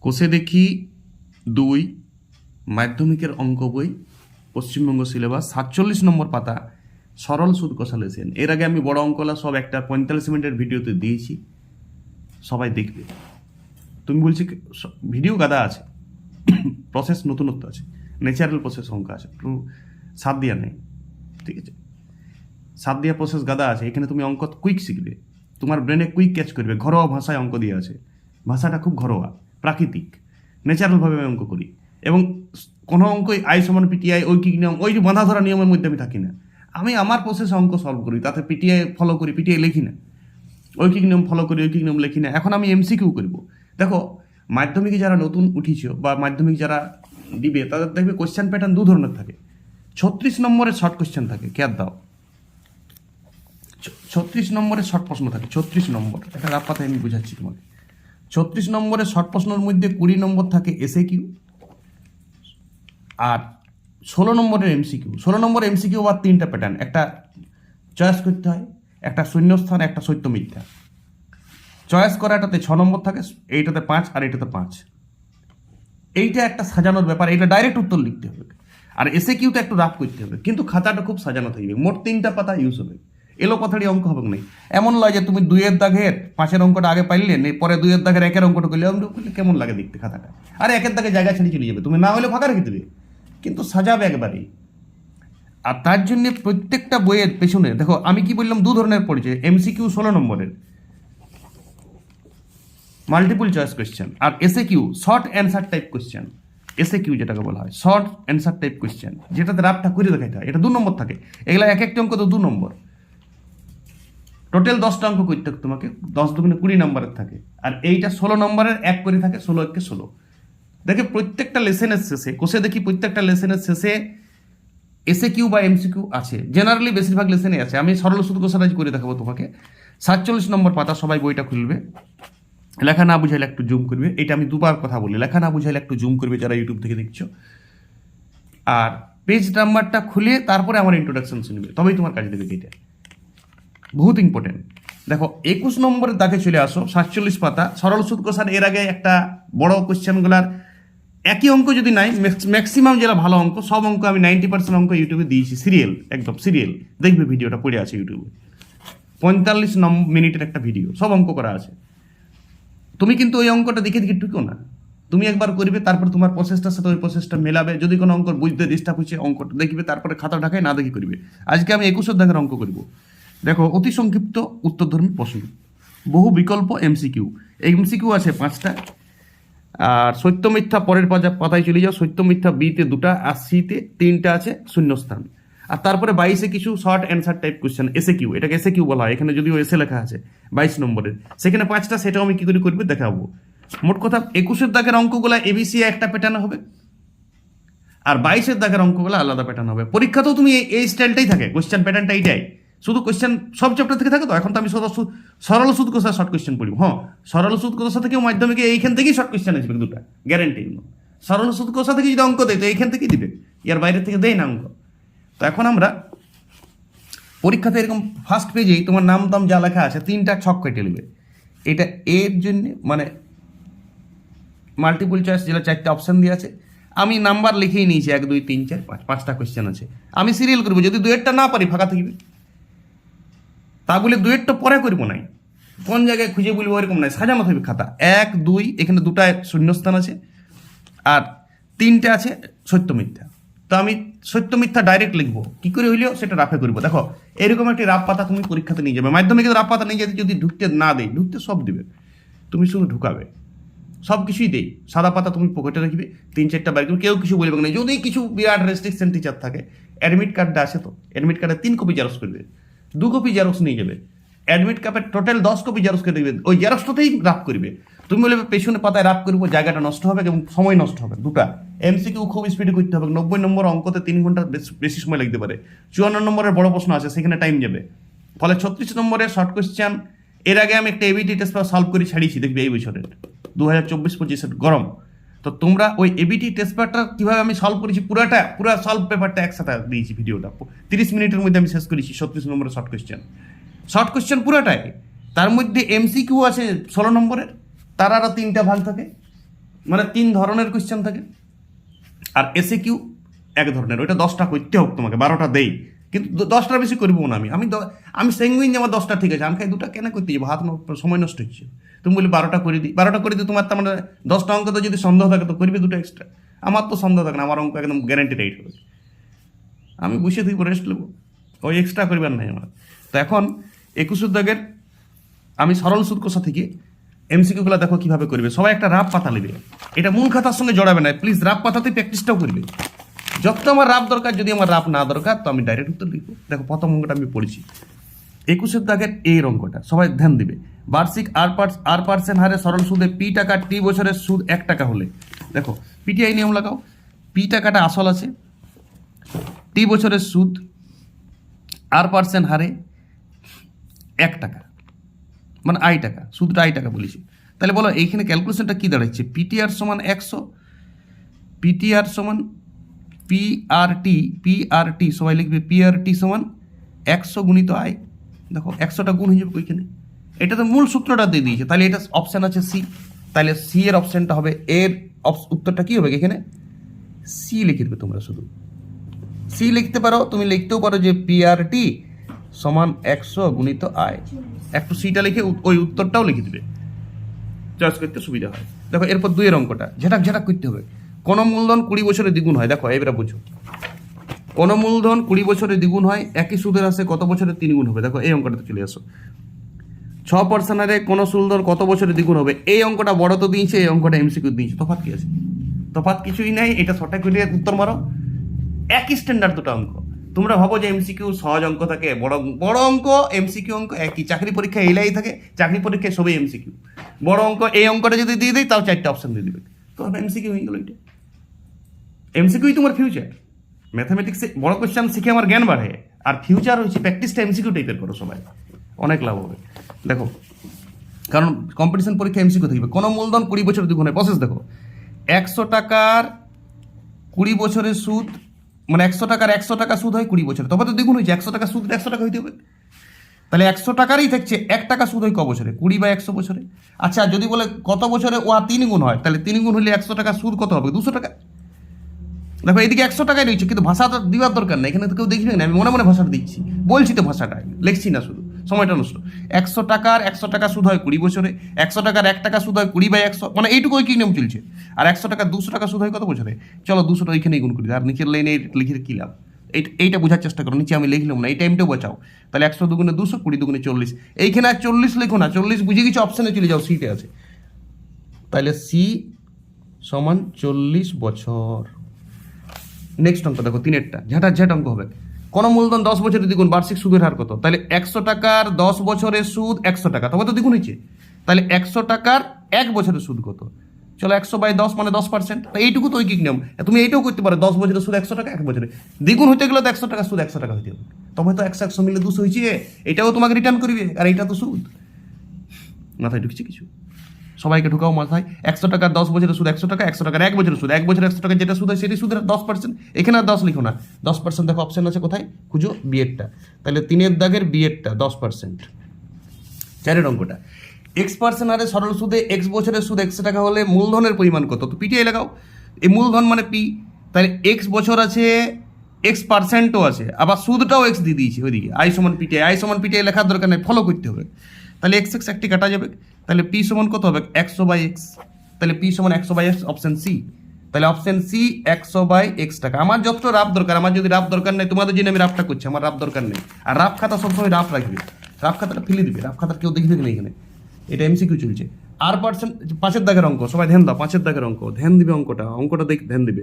কোষে দেখি দুই, মাধ্যমিকের অঙ্ক বই, পশ্চিমবঙ্গ সিলেবাস, সাতচল্লিশ নম্বর পাতা, সরল সুদ কষালেছেন। এর আগে আমি বড় অঙ্কলা সব একটা পঁয়তাল্লিশ মিনিটের ভিডিওতে দিয়েছি। সবাই দেখবে। তুমি বলছি ভিডিও গাদা আছে। প্রসেস নতুনত্ব আছে। ন্যাচারাল প্রসেস অঙ্ক আছে। সাত দিয়া নেই। ঠিক আছে? সাত দিয়া প্রসেস গাদা আছে। এখানে তুমি অঙ্ক কুইক শিখবে। তোমার ব্রেনে কুইক ক্যাচ করবে। ঘরোয়া ভাষায় অঙ্ক দিয়ে আছে। ভাষাটা খুব ঘরোয়া। প্রাকৃতিক ন্যাচারালভাবে আমি অঙ্ক করি। এবং কোনো অঙ্কই আই সমান পিটিআই ঐকিক নিয়ম ওই যে বাঁধা ধরা নিয়মের মধ্যে আমি থাকি না। আমি আমার প্রসেসে অঙ্ক সলভ করি, তাতে পিটিআই ফলো করি পিটিআই লিখি না। ঐকিক নিয়ম ফলো করি ঐকিক নিয়ম লিখি না। এখন আমি এমসিকিউ করব। দেখো, মাধ্যমিকে যারা নতুন উঠিছ বা মাধ্যমিক যারা দিবে, তাদের দেখবে কোশ্চেন প্যাটার্ন দু ধরনের থাকে। ছত্রিশ নম্বরের শর্ট কোশ্চেন থাকে কেয়ার দাও? ছত্রিশ নম্বরের শর্ট প্রশ্ন থাকে, ছত্রিশ নম্বর। এটা রাত আমি বুঝাচ্ছি তোমাকে। ছত্রিশ নম্বরের শর্ট প্রশ্নের মধ্যে কুড়ি নম্বর থাকে এসএ কিউ আর ষোলো নম্বরের এমসিকিউ ষোলো নম্বর এমসিকিউ বা তিনটা প্যাটার্ন একটা চয়েস করতে হয়, একটা শূন্যস্থান, একটা সত্য মিথ্যা। চয়েস করাটাতে ছ নম্বর থাকে, এইটাতে পাঁচ আর এইটাতে পাঁচ। এইটা একটা সাজানোর ব্যাপার এটা ডাইরেক্ট উত্তর লিখতে হবে। আর এসে কিউতে একটু রাফ করতে হবে, কিন্তু খাতাটা খুব সাজানো থাকবে। মোট তিনটা পাতা ইউজ হবে। এলো কথাটি অঙ্ক হবে না এমন লয় যে তুমি দুইয়ের দাগের পাঁচের অঙ্কটা আগে পাইলে নে, পরে দুইয়ের দাগের একের অঙ্কটা করলে অঙ্ক করলে কেমন লাগে দেখতে খাতাটা? আর একের দাগে জায়গা ছেড়ে চলে যাবে। তুমি না হলে ফাঁকা রেখে দেবে। কিন্তু সাজাবে একবারেই। আর তার জন্য প্রত্যেকটা বইয়ের পেছনে, দেখো, আমি কি বললাম, দু ধরনের পড়েছে এমসিকিউ ষোলো নম্বরের। Multiple choice question R S A Q short answer type question S A Q যেটাকে বলা হয় শর্ট অ্যান্সার টাইপ কোয়েশ্চেন যেটাতে রাফটা করে দেখাইতে হয়। এটা দু নম্বর থাকে। এগুলো এক একটা অঙ্ক তো দু নম্বর। টোটাল দশটা অঙ্ক করতে তোমাকে। দশ দুগুণে কুড়ি নম্বরের থাকে। আর এইটা ষোলো নম্বরের এক করে থাকে, ষোলো একে ষোলো। দেখে প্রত্যেকটা লেসেনের শেষে, কোষে দেখি প্রত্যেকটা লেসেনের শেষে এসে কিউ বা এমসিকিউ আছে। জেনারেলি বেশিরভাগ লেসেনে আছে। আমি সরল শুধু কোষারাজি করে দেখাবো তোমাকে। সাতচল্লিশ নম্বর পাতা সবাই বইটা খুলবে। লেখা না বুঝাইলে একটু জুম করবে। এটা আমি দুবার কথা বলি। লেখা না বুঝাইলে একটু জুম করবে যারা ইউটিউব থেকে দেখছ। আর পেজ নাম্বারটা খুলে তারপরে আমার ইন্ট্রোডাকশন শুনবে। তবেই তোমার কাজে দেবে এটা। বহুত ইম্পর্টেন্ট দেখো, একুশ নম্বরের দাগে চলে আসো, সাতচল্লিশ পাতা। সরল সুদ কোষার এর আগে একটা বড় কোয়েশ্চেনগুলার একই অঙ্ক যদি নাই ম্যাক্সিমাম যেটা ভালো অঙ্ক, সব অঙ্ক আমি নাইনটি পার্সেন্ট অঙ্ক ইউটিউবে দিয়েছি। সিরিয়াল একদম সিরিয়াল দেখবে ভিডিওটা, পড়ে আছে ইউটিউবে পঁয়তাল্লিশ নম মিনিটের একটা ভিডিও সব অঙ্ক করা আছে। তুমি কিন্তু ওই অঙ্কটা দেখে দেখে টুকো না। তুমি একবার করবে, তারপর তোমার প্রসেসটার সাথে ওই প্রসেসটা মেলাবে। যদি কোনো অঙ্ক বুঝতে ডিস্টার্ব হচ্ছে অঙ্কটা দেখবে, তারপরে খাতা ঢাকায় না দেখি করবে। আজকে আমি একুশের দাগের অঙ্ক করব। দেখো, অতি সংক্ষিপ্ত উত্তরধর্মী প্রশ্ন। বহু বিকল্প এমসিকিউ এমসিকিউ আছে পাঁচটা। আর সত্য মিথ্যা পরের পাতা পাতায় চলে যাও। সত্য মিথ্যা বিতে দুটা, আর সিতে তিনটা আছে শূন্যস্থান। আর তারপরে বাইশে কিছু short answer type question S A Q এটাকে এসে কিউ বলা হয়। এখানে যদিও এসে লেখা আছে বাইশ নম্বরের। সেখানে পাঁচটা, সেটাও আমি কি করে করবে দেখাবো। মোট কথা, একুশের দাগের অঙ্কগুলো এবিসি একটা প্যাটার্ন হবে। আর বাইশের দাগের অঙ্কগুলো আলাদা প্যাটার্ন হবে। পরীক্ষাতেও তুমি এই- স্টাইলটাই থাকে। কোশ্চেন প্যাটার্নটা এইটাই শুধু কোশ্চেন সব চ্যাপ্টার থেকে থাকে তো? এখন তো আমি সরল সুদ কোষা শর্ট কোশ্চেন পড়ব? হ্যাঁ সরল সুদ কোষা থেকেও মাধ্যমিকে এইখান থেকেই শর্ট কোয়েশ্চেন আসবে দুটা গ্যারেন্টি সরল সুদ কোষা থেকে যদি অঙ্ক দেয়, তো এইখান থেকেই দিবে। ইয়ার বাইরে থেকে দেয় না অঙ্ক। তো এখন আমরা পরীক্ষাতে এরকম ফার্স্ট পেজেই তোমার নাম দাম যা লেখা আছে, তিনটা ছক কেটে নেবে। এটা এর জন্য মানে মাল্টিপল চয়েস যেটা চারটে অপশন দিয়ে আছে, আমি নাম্বার লিখেই নিয়েছি, এক, দুই, তিন, চার, পাঁচ, পাঁচটা কোয়েশ্চেন আছে। আমি সিরিয়াল করব, যদি দুয়েরটা না পারি, ফাঁকা থাকবে। তা বলে দুয়েরটা পরে করব নাই। কোন জায়গায় খুঁজে বলব এরকম নাই। সাজানো থাকবে খাতা এক, দুই, এখানে দুটা শূন্যস্থান আছে আর তিনটে আছে সত্য মিথ্যা। তো আমি সত্য মিথ্যা ডাইরেক্ট লিখব। কি করে হইলেও সেটা রাফে করব। দেখো, এরকম একটি রাফ পাতা তুমি পরীক্ষাতে নিয়ে যাবে। মাধ্যমিকে রাফ পাতা নিয়ে যেতে যদি ঢুকতে না দেয়, ঢুকতে সব দিবে। তুমি শুধু ঢুকাবে। সব কিছুই দেই। সাদা পাতা তুমি পকেটে রাখবে। তিন, চারটা বাইক কেউ কিছু বলবে না। যদি কিছু বিরাট রেস্ট্রিকশন টিচার থাকে অ্যাডমিট কার্ডটা আছে তো? অ্যাডমিট কার্ডে তিন কপি জেরক্স করবে। দু কপি জেরক্স নিয়ে যাবে অ্যাডমিট কার্ডের টোটাল দশ কপি জেরক্স করে দেবে। ওই জেরক্সটাতেই রাফ করবে। তুমি বলবে, পেছনে পাতায় রাফ করব, জায়গাটা নষ্ট হবে এবং সময় নষ্ট হবে। দুটা। এমসিকিউ খুব স্পিডে করতে হবে। নব্বই নম্বর অঙ্কতে তিন ঘণ্টা বেশ- বেশি সময় লাগতে পারে। চুয়ান্ন নম্বরের বড় প্রশ্ন আছে, সেখানে টাইম যাবে ফলে ছত্রিশ নম্বরের শর্ট কোয়েশ্চেন এর আগে আমি একটা এবিটি টেস্ট সলভ করে ছাড়িয়েছি, দেখবে এই বছরের। দু হাজার চব্বিশ পঁচিশের গরম। তো তোমরা ওই এবিটি টেস্ট পেপারটা কীভাবে আমি সলভ করেছি? পুরাটা, পুরা সলভ পেপারটা একসাথে দিয়েছি ভিডিওটা তিরিশ মিনিটের মধ্যে আমি শেষ করেছি, ছত্রিশ নম্বরের শর্ট কোয়েশ্চেন শর্ট কোয়েশ্চেন পুরাটাই। তার মধ্যে এমসিকিউ আছে ষোলো নম্বরের। তার আরও তিনটা ভাগ থাকে। মানে তিন ধরনের কোয়েশ্চেন থাকে। আর এসে কিউ এক ধরনের। ওইটা দশটা করতে হোক তোমাকে, বারোটা দেই। কিন্তু দশটার বেশি করব না আমি। আমি আমি সেঙ্গুইন যে আমার দশটা ঠিক আছে, আমি দুটা কেন করতে যাব? হাত সময় নষ্ট হচ্ছে। তুমি বলি বারোটা করে দিই বারোটা করে দিই তোমার তার মানে দশটা অঙ্ক তো যদি সন্দেহ থাকে, তো করবে দুটো এক্সট্রা আমার তো সন্দেহ থাকে না, আমার অঙ্ক একদম গ্যারান্টি রাইট হবে। আমি বসে থাকব রেস্ট নেব। ওই এক্সট্রা করিবার নাই আমার। তো এখন একুশ দাগের আমি সরল সুদ কোষা থেকে এমসিকিউগুলো দেখো কীভাবে করবে। সবাই একটা রাব পাতা নেবে। এটা মূল খাতার সঙ্গে জড়াবে না। প্লিজ রাব পাতাতে প্র্যাকটিসটাও করবে। যত আমার রাব দরকার, যদি আমার রাব না দরকার, তো আমি ডাইরেক্ট উত্তর লিখব। দেখো, প্রথম অঙ্কটা আমি পড়েছি। একুশের দাগের এই অঙ্কটা সবাই ধ্যান দিবে। বার্ষিক আর পার্স আর পার্সেন্ট হারে সরল সুদে পি টাকা, টি বছরের সুদ এক টাকা হলে। দেখো, পিটিআই নিয়ম লাগাও, পি টাকাটা আসল আছে, টি বছরের সুদ আর পার্সেন্ট হারে এক টাকা মানে আই টাকা, সুদটা আই টাকা বলেছি। তাহলে বলো, এইখানে ক্যালকুলেশনটা কী দাঁড়াচ্ছে পিটিআর সমান একশো, পিটিআর সমান পিআরটি পিআরটি, সবাই লিখবে পিআরটি সমান একশো গুণিত আয় দেখো, একশোটা গুণ হয়ে যাবে ওইখানে। এটা তো মূল সূত্রটা দিয়ে দিয়েছে। তাহলে এটা অপশান আছে সি তাহলে সি এর অপশানটা হবে, এর উত্তরটা কী হবে এখানে? সি লিখে দেবে তোমরা শুধু। সি লিখতে পারো, তুমি লিখতেও পারো যে পিআরটি সমান একশো গুণিত আয়। একটু সিটা লিখে ওই উত্তরটাও লিখে দেবে। চয়েস করতে সুবিধা হয়। দেখো, এরপর দুইয়ের অঙ্কটা। ঝেটাক ঝেটাক করতে হবে। কোন মূলধন কুড়ি বছরে দ্বিগুণ হয়। দেখো, এবারে বুঝো। কোন মূলধন কুড়ি বছরে দ্বিগুণ হয়, একই সুদের আসে কত বছরে তিন গুণ হবে? দেখো, এই অঙ্কটাতে চলে আসো। ছ পার্সেন্টারে কোন মূলধন কত বছরে দ্বিগুণ হবে? এই অঙ্কটা বড় তো দিয়েছে, এই অঙ্কটা এমসিকিউ দিয়েছে। তফাৎ কি আছে? তফাৎ কিছুই নাই, এটা সঠিক উত্তর মারো। একই স্ট্যান্ডার্ড দুটো অঙ্ক। তোমরা ভাবো যে এমসিকিউ সহজ অঙ্ক থাকে, বড় বড় অঙ্ক এমসিকিউ অঙ্ক একই। চাকরি পরীক্ষা এলাই থাকে, চাকরি পরীক্ষায় সবই এমসিকিউ বড় অঙ্ক, এই অঙ্কটা যদি দিয়ে দিই, তাও চারটে অপশন দিয়ে দিবে। তো এমসিকিউ হয়ে গেল এটা। এমসিকিউই তোমার ফিউচার ম্যাথামেটিক্সে বড় কোয়েশ্চেন শিখে আমার জ্ঞান বাড়ে, আর ফিউচার হচ্ছে প্র্যাকটিসটা এমসিকিউ টাইপের করো সবাই। অনেক লাভ হবে। দেখো, কারণ কম্পিটিশন পরীক্ষা এমসিকিউ থাকবে কোনো মূলধন কুড়ি বছর দ্বিগুণ প্রসেস দেখো, একশো টাকার কুড়ি বছরের সুদ মানে একশো টাকার একশো টাকা সুদ হয় কুড়ি বছরে। তবে তো দ্বিগুণ হয়েছে, একশো টাকা সুদ একশো টাকা হইতে হবে। তাহলে একশো টাকারই থাকছে এক টাকা সুদ হয় ক বছরে? কুড়ি বা একশো বছরে? আচ্ছা যদি বলে কত বছরে ও তিন গুণ হয়, তাহলে তিন গুণ হলে একশো টাকা সুদ কত হবে? দুশো টাকা। দেখো এদিকে একশো টাকায় রয়েছে, কিন্তু ভাষাটা দেওয়ার দরকার নেই, এখানে তো কেউ দেখবে না, আমি মনে মনে ভাষাটা দিচ্ছি বলছি তো ভাষাটা, লিখছি না শুধু, সময়টা নষ্ট। একশো টাকার, একশো টাকা সুদ হয় কুড়ি বছরে, একশো টাকার এক টাকা সুদ হয় কুড়ি বাই একশো মানে এইটুকু কি নিয়ম চলছে? আর একশো টাকা, দুশো টাকা সুদ হয় কত বছরে? চলো দুশোটা ওইখানেই গুণ করি, আর নিচের লাইনে লিখে কি লাভ? এই- এইটা বোঝার চেষ্টা করো, নিচে আমি লিখলাম না, এই টাইমটাও বাঁচাও। তাহলে একশো দুগুণে দুশো, কুড়ি দুগুণে চল্লিশ, এইখানে আর চল্লিশ লিখো না, চল্লিশ বুঝে কিছু অপশানে চলে যাও সিটে আছে। তাহলে সি সমান চল্লিশ বছর। নেক্সট অঙ্ক দেখো, তিনেরটা। ঝাঁটার ঝাঁট অঙ্ক হবে। কোন মূলধন দশ বছরের দ্বিগুণ, বার্ষিক সুদের হার কত? তাহলে একশো টাকার দশ বছরের সুদ একশো টাকা। তবে তো দ্বিগুণ হয়েছে। তাহলে একশো টাকার এক বছরের সুদ কত? চলো একশো বাই দশ মানে দশ পার্সেন্ট এইটুকু তো ঐকিক নিয়ম। তুমি এইটাও করতে পারো, দশ বছরের সুদ একশো টাকা, এক বছরে দ্বিগুণ হইতে গেলে তো একশো টাকা, সুদ একশো টাকা হইতে হবে। তবে তো একশো একশো মিলে দুশো হয়েছে। এটাও তোমাকে রিটার্ন করবে, আর এইটা তো সুদ। মাথায় ঢুকছে কিছু? সবাইকে ঢুকাও মাথায়। একশো টাকা দশ বছরের সুদ, একশো টাকা, একশো টাকার এক বছরের সুদ, এক বছর একশো টাকা যেটা সুদ হয় সেটি সুদের দশ পার্সেন্ট এখানে আর দশ লিখো না। দশ পার্সেন্ট দেখো অপশন আছে কোথায়? খুঁজো বিএডটা তাহলে তিনের দাগের বিএডটা দশ পার্সেন্ট চারের অঙ্কটা। এক্স পার্সেন্ট হারে সরল সুদে এক্স বছরের সুদ একশো টাকা হলে মূলধনের পরিমাণ কত? তো পিটিআই লাগাও। এই মূলধন মানে পি তাহলে এক্স বছর আছে এক্স পার্সেন্টও আছে। আবার সুদটাও এক্স দিয়ে দিয়েছে ওইদিকে। আই সমান পিটিআই আই সমান পিটিআই লেখার দরকার নেই ফলো করতে হবে। তাহলে এক্স এক্স একটি কাটা যাবে। তাহলে পি সমান কত হবে? একশো বাই এক্স তাহলে পি সমান একশো বাই এক্স অপশন সি তাহলে অপশন সি একশো বাই এক্স টাকা। আমার যতটা রাফ দরকার, আমার যদি রাফ দরকার নেই, তোমাদের জন্য আমি রাফটা করছি, আমার রাফ দরকার নেই। আর রাফ খাতা সবসময় রাফ রাখবে। রাফ খাতাটা ফেলে দিবে। রাফ খাতা কেউ দেখবে না এখানে? এটা এমসি এমসিকিউ চলছে। আর পার্সেন্ট পাঁচের দাগের অঙ্ক, সবাই ধ্যান দাও, পাঁচের দাগের অঙ্ক। ধ্যান দিবে অঙ্কটা অঙ্কটা দেখ, ধ্যান দিবে।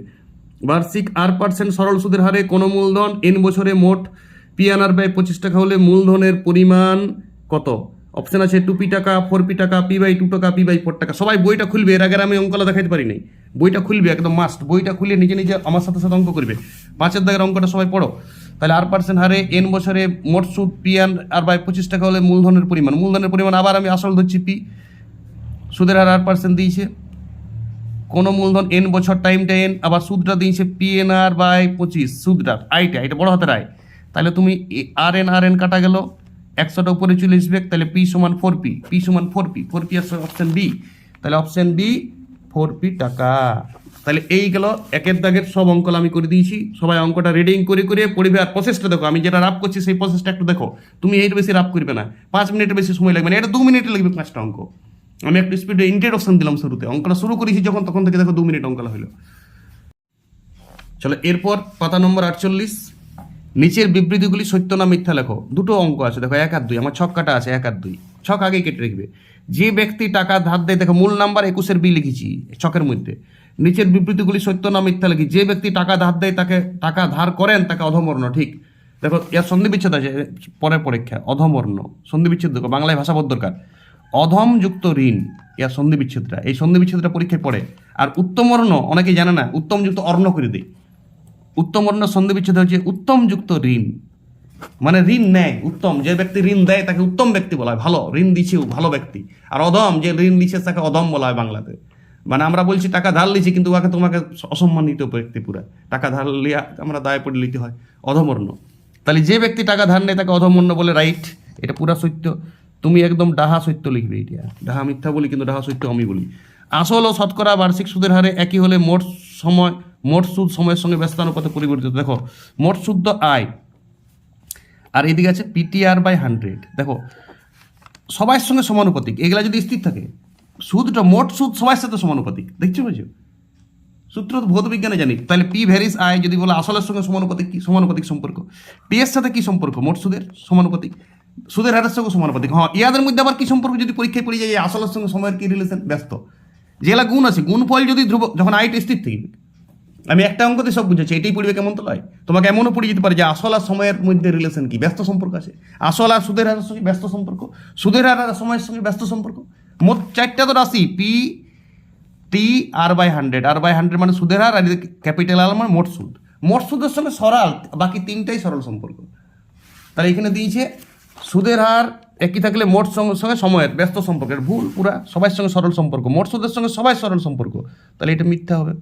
বার্ষিক আর পার্সেন্ট সরল সুদের হারে কোনো মূলধন এন বছরে মোট পিয়ানার ব্যয় পঁচিশ টাকা হলে মূলধনের পরিমাণ কত? অপশন আছে টু পি টাকা ফোর পি টাকা পি বাই টু টাকা পি বাই ফোর টাকা। সবাই বইটা খুলবে, এর আগে আমি অঙ্কলা দেখাতে পারি নাই। বইটা খুলবে, একদম মাস্ট বইটা খুলে নিজে নিজে আমার সাথে সাথে অঙ্ক করবে। পাঁচের দাগের অঙ্কটা সবাই পড়ো। তাহলে আর পার্সেন্ট হারে এন বছরে মোট সুদ পি আন আর বাই পঁচিশ টাকা হলে মূলধনের পরিমাণ। মূলধনের পরিমাণ আবার আমি আসল ধরছি পি সুদের হার আর পার্সেন্ট দিয়েছে। কোনো মূলধন এন বছর টাইমটা এন আবার সুদটা দিয়েছে পি এন আর বাই পঁচিশ। সুদটা আইটা এটা বড় হাতের আয় তাহলে তুমি আর এন আর এন কাটা গেল। একশোটা উপরে চলে আসবে, তাহলে পি সমান ফোর পি পি সমান ফোর পি ফোর পি আছে অপশন বি তাহলে অপশন বি ফোর পি টাকা। তাহলে এই গেল একের দাগের সব অঙ্ক আমি করে দিয়েছি। সবাই অঙ্কটা রিডিং করে করে পড়বে আর প্রসেসটা দেখো, আমি যেটা রাপ করছি সেই প্রসেসটা একটু দেখো। তুমি এর বেশি রাপ করবে না, পাঁচ মিনিটের বেশি সময় লাগবে না, এটা দু মিনিটে লাগবে পাঁচটা অঙ্ক। আমি একটু স্পিডে ইন্ট্রোডাকশন দিলাম শুরুতে, অঙ্কটা শুরু করেছি যখন, তখন থেকে দেখো দু মিনিট অঙ্কটা হলো। চলো, এরপর পাতা নম্বর আটচল্লিশ নিচের বিবৃতিগুলি সত্য না মিথ্যা লেখো। দুটো অঙ্ক আছে, দেখো এক আর দুই, আমার ছক কাটা আছে, এক আর দুই। ছক আগেই কেটে রাখবে। যে ব্যক্তি টাকা ধার দেয়, দেখো মূল নাম্বার একুশের বি লিখেছি, ছকের মধ্যে। নিচের বিবৃতিগুলি সত্য না মিথ্যা লিখি, যে ব্যক্তি টাকা ধার দেয়, তাকে টাকা ধার করেন, তাকে অধমর্ণ, ঠিক? দেখো, এর সন্ধি বিচ্ছেদ আছে, পরের পরীক্ষা, অধমর্ণ সন্ধি বিচ্ছেদ দেখো, বাংলায় ভাষাবোধ দরকার। অধম যুক্ত ঋণ ইয়ার সন্ধি বিচ্ছেদটা এই সন্ধি বিচ্ছেদটা পরীক্ষায় পড়ে। আর উত্তমর্ণ অনেকে জানে না, উত্তম যুক্ত অর্ণ করে দেয়। উত্তম অন্য সন্ধি বিচ্ছেদ হচ্ছে উত্তম যুক্ত ঋণ। মানে ঋণ নেয়, উত্তম। যে ব্যক্তি ঋণ দেয়, তাকে উত্তম ব্যক্তি বলা হয়। ভালো, ঋণ দিছে ভালো ব্যক্তি। আর অদম, যে ঋণ দিচ্ছে তাকে অদম বলা হয় বাংলাতে। মানে আমরা বলছি টাকা ধার লিছি, কিন্তু ওকে তোমাকে অসম্মানিত ব্যক্তি পুরা। টাকা ধার লিয়া আমরা দায় পড়ে লিতে হয়, অধমর্ণ। তাহলে যে ব্যক্তি টাকা ধার নেয়, তাকে অধমর্ণ বলে রাইট। এটা পুরা সত্য। তুমি একদম ডাহা সত্য লিখবে এটা। ডাহা মিথ্যা বলি, কিন্তু ডাহা সত্য আমি বলি। আসল ও শতকরা বার্ষিক সুদের হারে একই হলে মোট সময় মোট সুদ সময়ের সঙ্গে ব্যস্তানুপাতে পরিবর্তিত। দেখো, মোট শুদ্ধ আয়। আর এদিকে আছে পিটিআর বাই হান্ড্রেড দেখো সবার সঙ্গে সমানুপাতিক। এগুলা যদি স্থির থাকে, সুদটা, মোট সুদ সবার সাথে সমানুপাতিক। দেখছ বুঝছ? সূত্র ভৌত বিজ্ঞানে জানি। তাহলে পি ভ্যারিস আয় যদি বলে আসলের সঙ্গে সমানুপাতিক কি সমানুপাতিক সম্পর্ক? পি এর সাথে কি সম্পর্ক? মোট সুদের সমানুপাতিক। সুদের হারের সঙ্গে সমানুপাতিক। হ্যাঁ ইয়াদের মধ্যে আবার কি সম্পর্ক যদি পরীক্ষায় পড়ে যায়, আসলের সঙ্গে সময়ের কি রিলেশন ব্যস্ত? যেগুলা গুণ আছে গুণ ফল যদি ধ্রুব যখন আইটা স্থির থাকবে আমি একটা অঙ্কতে সব বুঝেছি, এটাই পড়বে কেমন তো লয় তোমাকে এমনও পড়ে যেতে পারে যে আসল আর সময়ের মধ্যে রিলেশন কি? ব্যস্ত সম্পর্ক আছে। আসল আর সুদের হারের সঙ্গে ব্যস্ত সম্পর্ক। সুদের হার আর সময়ের সঙ্গে ব্যস্ত সম্পর্ক। মোট চারটা তো রাশি P T R by hundred R by hundred মানে সুদের হার, আর ক্যাপিটাল আর মানে মোট সুদ। মোট সুদের সঙ্গে সরল, বাকি তিনটাই সরল সম্পর্ক। তাহলে এখানে দিয়েছে, সুদের হার একই থাকলে মোট সঙ্গে সময়ের, ব্যস্ত সম্পর্কের ভুল, পুরা সবার সঙ্গে সরল সম্পর্ক। মোট সুদের সঙ্গে সবাই সরল সম্পর্ক। তাহলে এটা মিথ্যা হবে।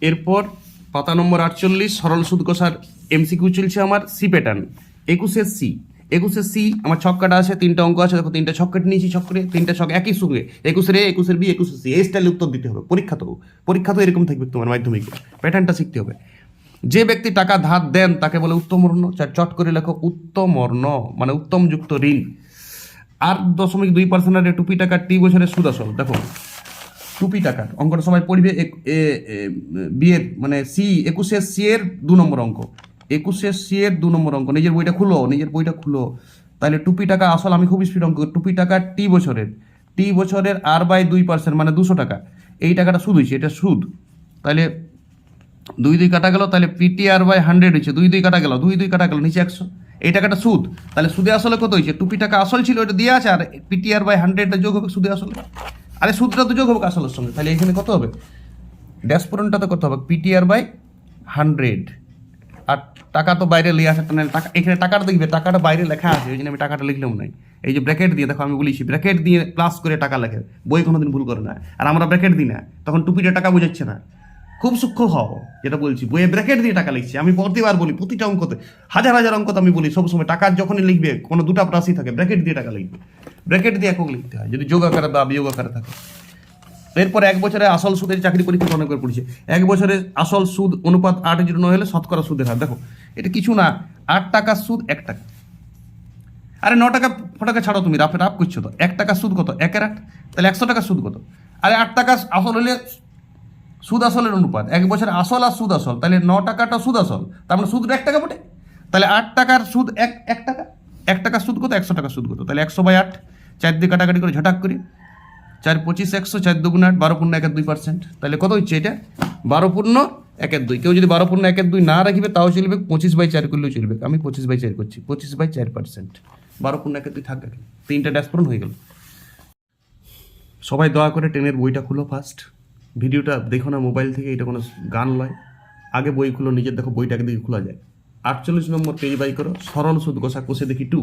এরপর পাতা নম্বর আটচল্লিশ, সরল সুদ কষার এমসিকিউ চলছে আমার সি প্যাটার্ন একুশের সি একুশের সি আমার ছক কাটা আছে, তিনটা অঙ্ক আছে, দেখো তিনটা ছক কেটে নিয়েছি ছক করে, তিনটা ছক একই সঙ্গে একুশের এ একুশের বি একুশের সি এই স্টাইলে উত্তর দিতে হবে, পরীক্ষা তো পরীক্ষা তো এরকম থাকবে তোমার মাধ্যমিক প্যাটার্নটা শিখতে হবে। যে ব্যক্তি টাকা ধার দেন, তাকে বলে উত্তমর্ণ চট- করে লেখো উত্তমর্ণ মানে উত্তম যুক্ত ঋণ। আট দশমিক দুই পার্সেন্টের টুপি টাকা টি বছরের সুদ আসল, দেখো টুপি টাকার অঙ্কটা সবাই পড়বে বিয়ের মানে সি একুশের সি এর দু নম্বর অঙ্ক। একুশের সি এর দু নম্বর অঙ্ক। নিজের বইটা খুলো, নিজের বইটা খুলো। তাহলে টুপি টাকা আসল, আমি খুব স্পিড অঙ্ক টুপি টাকা টি বছরের। টি বছরের আর বাই দুই পার্সেন্ট মানে দুশো টাকা। এই টাকাটা সুদ হয়েছে, এটা সুদ। তাহলে দুই দুই কাটা গেল, তাহলে পিটি আর বাই হান্ড্রেড হয়েছে। দুই দুই কাটা গেল, দুই দুই কাটা গেল, নিচে একশো। এই টাকাটা সুদ। তাহলে সুদে আসলে কত হয়েছে? টুপি টাকা আসল ছিল ওটা দিয়ে আছে, আর পিটিআর বাই হান্ড্রেডটা যোগ হবে সুদে আসলে। আরে সুদটা তো যোগ হবে আসলের সঙ্গে। তাহলে এখানে কত হবে? ড্যাশ পূরণটাতে কত হবে। পিটিআর বাই হান্ড্রেড আর টাকা তো বাইরে লিয়ে আসে না টাকা এখানে টাকাটা দেখবে, টাকাটা বাইরে লেখা আছে, ওই জন্য আমি টাকাটা লিখলাম নাই। এই যে ব্র্যাকেট দিয়ে, দেখো আমি বলেছি ব্র্যাকেট দিয়ে প্লাস করে টাকা লেখে। বই কোনোদিন ভুল করে না। আর আমরা ব্র্যাকেট দিই না। তখন টুপিটা টাকা বোঝাচ্ছে না। খুব সূক্ষ্ম হও, যেটা বলছি, বইয়ে ব্র্যাকেট দিয়ে টাকা লিখছি, আমি প্রতিবার বলি, প্রতিটা অঙ্কতে, হাজার হাজার অঙ্কতে আমি বলি সবসময় টাকা যখনই লিখবে, কোনো দুটা রাশি থাকে ব্র্যাকেট দিয়ে টাকা লিখবে। ব্র্যাকেট দিয়ে একক লিখতে হয়, যদি যোগ আকারে বা বিয়োগ আকারে থাকে। এরপর এক বছরে আসল সুদের চাকরি পরীক্ষা করে পড়েছে। এক বছরে আসল সুদ অনুপাত আট জিরো নয় হলে শতকরা সুদের হার, দেখো, এটা কিছু না, আট টাকার সুদ, এক টাকা। আরে ন টাকা, ফটাকা ছাড়ো তুমি, রাফে, রাফ করছ তো। এক টাকা সুদ কত? একের আট, তাহলে একশো টাকা সুদ কত? আরে আট টাকা আসল হলে সুদ আসলের অনুপাত। এক বছর আসল আর সুদ আসল তাহলে ন টাকাটা সুদ আসল তার মানে সুদটা এক টাকা বটে? তাহলে আট টাকার সুদ এক এক টাকা? এক টাকা সুদ কত? একশো টাকা সুদ কত? তাহলে একশো বাই আট। চার দিয়ে কাটাকাটি করে ঝটাক করি। চার পঁচিশ একশো, চার দুগুণ আট, বারো পূর্ণ একের দুই পার্সেন্ট। তাহলে কত হচ্ছে এটা? বারো পূর্ণ একের দুই। কেউ যদি বারো পূর্ণ একের দুই না রাখবে, তাও চলবে। পঁচিশ বাই চার করলেও চলবে। আমি পঁচিশ বাই চার করছি। পঁচিশ বাই চার পার্সেন্ট। বারো পূর্ণ একের দুই থাকবে তিনটা ড্যাশ পূরণ হয়ে গেল। সবাই দয়া করে ট্রেনের বইটা খুলো ফার্স্ট ভিডিওটা দেখো না, মোবাইল থেকে এটা কোনো গান নয় আগে বই খুলো, নিজের দেখো, বইটাকে দিকে খোলা যায়। আটচল্লিশ নম্বর পেজ বাই করো, সরল সুদ কষা কষে দেখি টু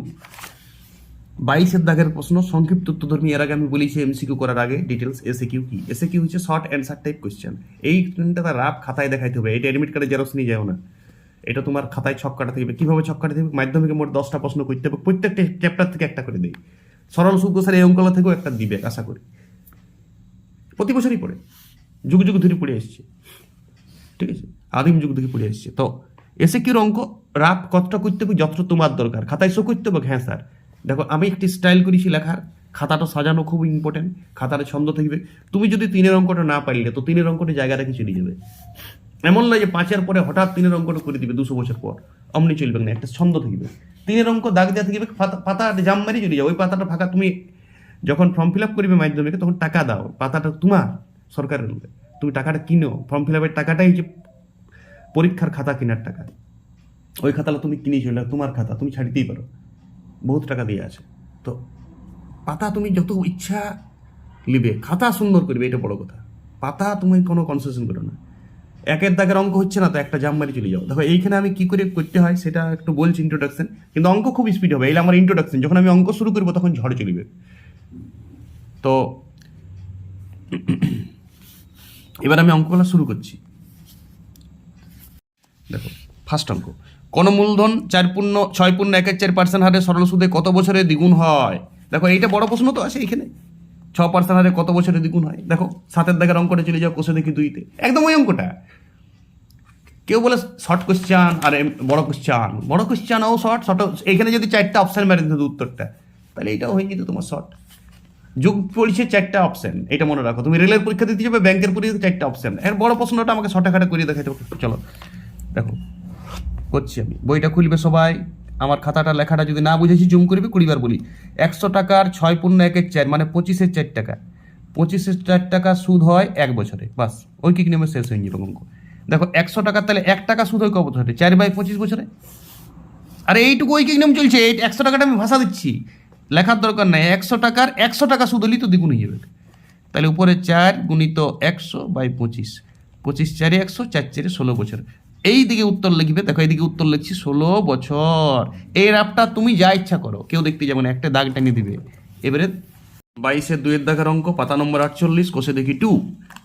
বাইশের দাগের প্রশ্ন, সংক্ষিপ্ত উত্তরধর্মী, এর আগে আমি বলেছি এমসিকিউ করার আগে ডিটেলস এসে কিউ কি? এসে কিউ হচ্ছে শর্ট অ্যান্সার টাইপ কোয়েশ্চেন এই ট্রেনটা তার রাপ খাতায় দেখাইতে হবে, এটা অ্যাডমিট কার্ডে জেরক্স নিয়ে যাও না। এটা তোমার খাতায় ছক কাটা থাকবে। কীভাবে ছক কাটা থাকবে? মাধ্যমিকে মোট দশটা প্রশ্ন করতে হবে। প্রত্যেকটা চ্যাপ্টার থেকে একটা করে দেয় সরল সুদ কষার এই অঙ্কলা থেকেও একটা দিবে, আশা করি। প্রতি বছরই পড়ে। যুগ যুগ ধরে পড়ে এসছে। ঠিক আছে? আদিম যুগ থেকে পড়ে এসছে। তো এসে কি অঙ্ক রাত কতটা করতে হবে? যতটা তোমার দরকার। খাতায় শো করতে হবে? হ্যাঁ স্যার। দেখো, আমি একটি স্টাইল করেছি লেখার। খাতাটা সাজানো খুব ইম্পর্টেন্ট খাতার ছন্দ থাকবে। তুমি যদি তিনের অঙ্কটা না পারলে, তো তিনের অঙ্কটা জায়গা রেখে চলে যাবে। এমন নয় যে পাঁচের পরে হঠাৎ তিনের অঙ্কটা করে দিবে দুশো বছর পর। অমনি চলবে না, একটা ছন্দ থাকবে। তিনের অঙ্ক দাগ দেওয়া থাকবে, পাতা জাম মারি চলে যাবে। ওই পাতাটা ফাঁকা। তুমি যখন ফর্ম ফিল আপ করবে মাধ্যমিকে, তখন টাকা দাও। পাতাটা তোমার। সরকারের তুমি টাকাটা কিনো ফর্ম ফিল আপের টাকাটাই যে পরীক্ষার খাতা কেনার টাকা। ওই খাতাটা তুমি কিনে চলে তোমার খাতা, তুমি ছাড়িতেই পারো। বহুত টাকা দিয়ে আছে। তো পাতা তুমি যত ইচ্ছা লিবে, খাতা সুন্দর করবে, এটা বড় কথা। পাতা তুমি কোনো কনসেশন করো না। একের দাগের অঙ্ক হচ্ছে না তো, একটা জাম মারি চলে যাও। দেখো, এইখানে আমি কি করে করতে হয় সেটা একটু বলছি ইন্ট্রোডাকশন কিন্তু অঙ্ক খুব স্পিড হবে এইটা আমার ইন্ট্রোডাকশন যখন আমি অঙ্ক শুরু করব, তখন ঝড় চলবে। তো এবার আমি অঙ্কগুলো শুরু করছি। দেখো ফার্স্ট অঙ্ক। কোন মূলধন চার পূর্ণ, ছয় পূর্ণ একের চার পার্সেন্ট হারে সরল সুদে কত বছরে দ্বিগুণ হয়? দেখো, এইটা বড় প্রশ্ন তো আছে এখানে ছ পার্সেন্ট হারে কত বছরে দ্বিগুণ হয়? দেখো, সাতের দাগের অঙ্কটা চলে যাও কোষে দেখি দুইতে একদম ওই অঙ্কটা। কেউ বলে শর্ট কোশ্চান আর বড় কোশ্চান বড় কোশ্চান ও শর্ট শর্ট এখানে যদি চারটা অপশান মেরে দিত উত্তরটা। তাহলে এইটাও হয়ে যেত তোমার শর্ট যুগ পড়ছে চারটা অপশন এটা মনে রাখো। তুমি রেলের পরীক্ষা দিতে যাবে ব্যাংকের পরীক্ষা চারটা অপশন এর বড় প্রশ্নটা আমাকে শর্টে খাটে করে দেখাইতে চলো, দেখো, করছি আমি। বইটা খুলবে সবাই। আমার খাতাটা, লেখাটা যদি না বুঝেছি, জুম করবে, কুড়িবার বলি। একশো টাকার ছয় পূর্ণ একের চার মানে পঁচিশের চার টাকা। পঁচিশের চার টাকা সুদ হয় এক বছরে, বাস। ওই কি নিয়মে শেষ হয়ে যাবে অঙ্ক দেখো, একশো টাকার তাহলে এক টাকা সুদ হয় ক বছরে চার বাই পঁচিশ বছরে? আরে এইটুকু ওই কি নিয়ম চলছে একশো টাকাটা আমি ভাষা দিচ্ছি। লেখার দরকার নাই, একশো টাকার, একশো টাকা শুধু হলেই তো দ্বিগুণ হয়ে যাবে। তাহলে উপরে চার গুণিত একশো বাই পঁচিশ। পঁচিশ চারে একশো, চার চারে ষোলো বছর। এই দিকে উত্তর লিখবে, দেখো এইদিকে উত্তর লিখছি, ষোলো বছর। এই রাপটা তুমি যা ইচ্ছা করো, কেউ দেখতে যাবে না, একটা দাগ টানিয়ে দিবে। এবারে বাইশের দুয়ের দাগের অঙ্ক, পাতা নম্বর আটচল্লিশ, কোষে দেখি টু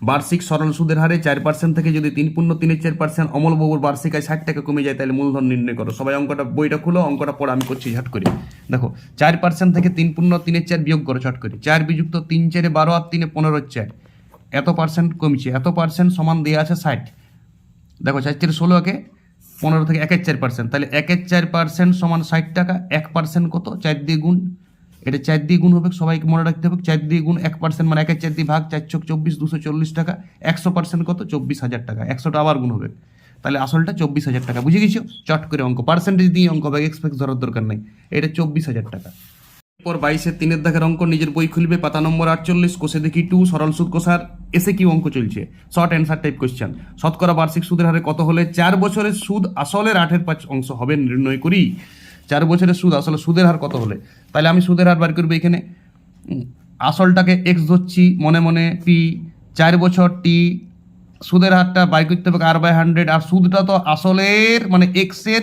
বার্ষিক সরল সুদের হারে চার পার্সেন্ট থেকে যদি তিন পূর্ণ তিনের চার পার্সেন্ট অমলবাবুর বার্ষিক আয় ষাট টাকা কমে যায়, তাহলে মূলধন নির্ণয় করো। সবাই অঙ্কটা, বইটা খুলো, অঙ্কটা পড়ে, আমি করছি, ঝট করে। দেখো, চার পার্সেন্ট থেকে তিন পূর্ণ তিনের চার বিয়োগ করো, ঝট করে। চার বিযুক্ত তিন চারে বারো আর তিনে পনেরো চার। এত পার্সেন্ট কমছে, এত পার্সেন্ট সমান দেওয়া আছে ষাট। দেখো, চার চার ষোলো একে পনেরো থেকে একের চার পার্সেন্ট তাহলে একের চার পার্সেন্ট সমান ষাট টাকা, এক পার্সেন্ট কত? চার দিয়ে গুণ এটা চার দিয়ে গুণ হবে, সবাইকে মনে রাখতে হবে, চার দিয়ে গুণ এক পার্সেন্ট মানে একের চার দিয়ে ভাগ চার চোখ চব্বিশ, দুশো চল্লিশ টাকা, একশো পার্সেন্ট কত? চব্বিশ হাজার টাকা, একশোটা আবার গুণ হবে। তাহলে আসলটা চব্বিশ হাজার টাকা, বুঝে গেছো? চট করে অঙ্ক পার্সেন্টেজ দিয়ে অঙ্ক হবে এক্সপেক্ট ধরার দরকার নেই, এটা চব্বিশ হাজার টাকা। এরপর বাইশের তিনের দাগের অঙ্ক, নিজের বই খুলবে, পাতা নম্বর আটচল্লিশ, কোষে দেখি টু সরল সুদ কোষার, এসে কি অঙ্ক চলছে? শর্ট অ্যান্সার টাইপ কোশ্চেন শতকরা বার্ষিক সুদের হারে কত হলে চার বছরের সুদ আসলের আঠের পাঁচ অংশ হবে, নির্ণয় করি। চার বছরের সুদ, আসলে সুদের হার কত হলে? তাহলে আমি সুদের হার বার করব এখানে। আসলটাকে এক্স ধরছি, মনে মনে পি চার বছর টি সুদের হারটা বাই করতে হবে আর বাই হান্ড্রেড আর সুদটা তো আসলের মানে এক্সের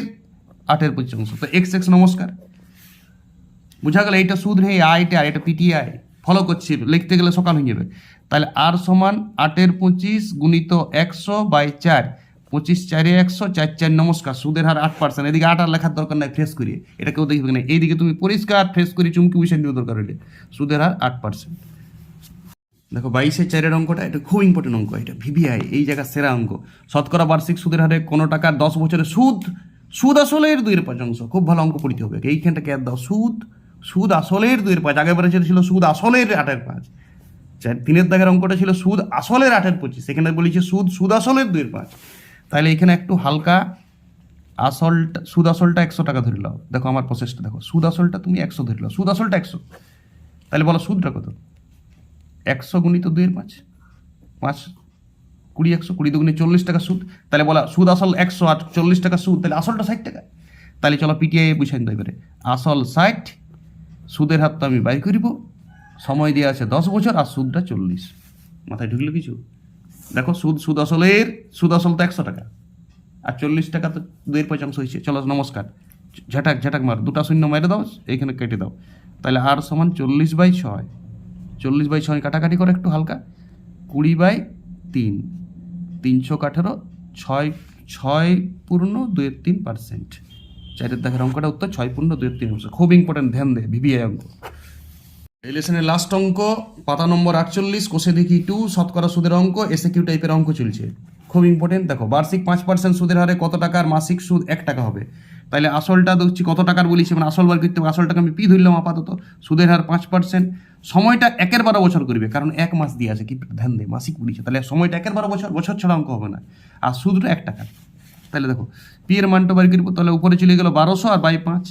আটের অংশ তো এক্স এক্স নমস্কার। বুঝা গেল, এইটা সুদ নেই আইটা এটা পিটিআই ফলো করছি, লিখতে গেলে সকাল হয়ে যাবে। তাহলে আর সমান আটের পঁচিশ গুণিত একশো বাই চার। পঁচিশ চারে একশো, চার চার, নমস্কার, সুদের হার আট পার্সেন্ট এদিকে আট আর লেখার দরকার নাই ফ্রেশ করিয়ে। এটা কেউ দেখবে না এইদিকে তুমি পরিষ্কার ফ্রেশ করে চুমকি বসে দেওয়ার দরকার হইলে। সুদের হার আট পার্সেন্ট দেখো, বাইশের চারের অঙ্কটা, এটা খুব ইম্পর্টেন্ট অঙ্ক, এটা ভিভিআই, এই জায়গার সেরা অঙ্ক। শতকরা বার্ষিক সুদের হারে কোনো টাকার দশ বছরের সুদ সুদ আসলের দুইয়ের পাঁচ অংশ। খুব ভালো অঙ্ক পড়তে হবে। এইখানটা ক্যাদ দাও? সুদ সুদ আসলের দুইয়ের পাঁচ। আগে বারে ছিল সুদ আসলের আটের পাঁচ। চার, তিনের দাগের অঙ্কটা ছিল সুদ আসলের আটের পঁচিশ। সেখানে বলেছে সুদ সুদ আসলের দুইয়ের পাঁচ। তাহলে এখানে একটু হালকা আসলটা, সুদ আসলটা একশো টাকা ধরে নাও। দেখো আমার প্রসেসটা দেখো। সুদ আসলটা তুমি একশো ধরে নাও। সুদ আসলটা একশো। তাহলে বলো সুদটা কত? একশো গুণিত দুইয়ের পাঁচ? পাঁচ কুড়ি একশো, কুড়ি দুগুণে চল্লিশ টাকা সুদ। তাহলে বলা সুদ আসল একশো আর চল্লিশ টাকা সুদ। তাহলে আসলটা ষাট টাকা। তাহলে চলো পিটিআই বুঝাই দিতে এবারে। আসল ষাট, সুদের হার তো আমি বাই করিব। সময় দেওয়া আছে দশ বছর আর সুদটা চল্লিশ। মাথায় ঢুকলো কিছু? দেখো সুদ সুদ আসলের, সুদ আসল তো একশো টাকা। আর চল্লিশ টাকা তো দুইয়ের পাঁচ অংশ হয়েছে। চলো নমস্কার। ঝাটাক ঝাটাক মার। দুটা শূন্য মেরে দাও, এইখানে কেটে দাও। তাহলে আর সমান চল্লিশ বাই ছয়। চল্লিশ বাই ছয় কাটাকাটি করে একটু হালকা। কুড়ি বাই তিন। তিনশো আঠারো, ছয় ছয় পূর্ণ দুয়ের তিন পার্সেন্ট চারের দেখার অঙ্কটা উত্তর, ছয় পূর্ণ দুয়ের তিন অংশ। খুব ইম্পর্টেন্ট ধ্যান দে ভিভিআই অঙ্ক। এই লেসনের লাস্ট অঙ্ক, পাতা নম্বর আটচল্লিশ, কোষে দেখি টু শতকরা সুদের অঙ্ক এসে কিউ টাইপের অঙ্ক চলছে। খুব ইম্পর্টেন্ট দেখো, বার্ষিক পাঁচ পার্সেন্ট সুদের হারে কত টাকার মাসিক সুদ এক টাকা হবে? তাহলে আসলটা দেখছি কত টাকার বলেছি মানে আসল বার করতে আসলটাকে আমি পি ধরলাম আপাতত, সুদের হার পাঁচ পার্সেন্ট সময়টা একের বারো বছর করবে, কারণ এক মাস দিয়ে আছে, কি ধ্যান দেয় মাসিক বলেছে। তাহলে সময়টা একের বারো বছর বছর ছাড়া অঙ্ক হবে না। আর সুদটা এক টাকা। তাহলে দেখো পি এর মানটা বার করব তাহলে উপরে চলে গেল বারোশো আর বাই পাঁচ।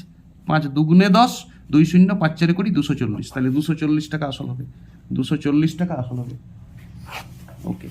পাঁচ দুগুণে দশ দুই শূন্য পাঁচ চারে করি দুশো চল্লিশ। তাহলে দুশো চল্লিশ টাকা আসল হবে। দুশো চল্লিশ টাকা আসল হবে। ওকে।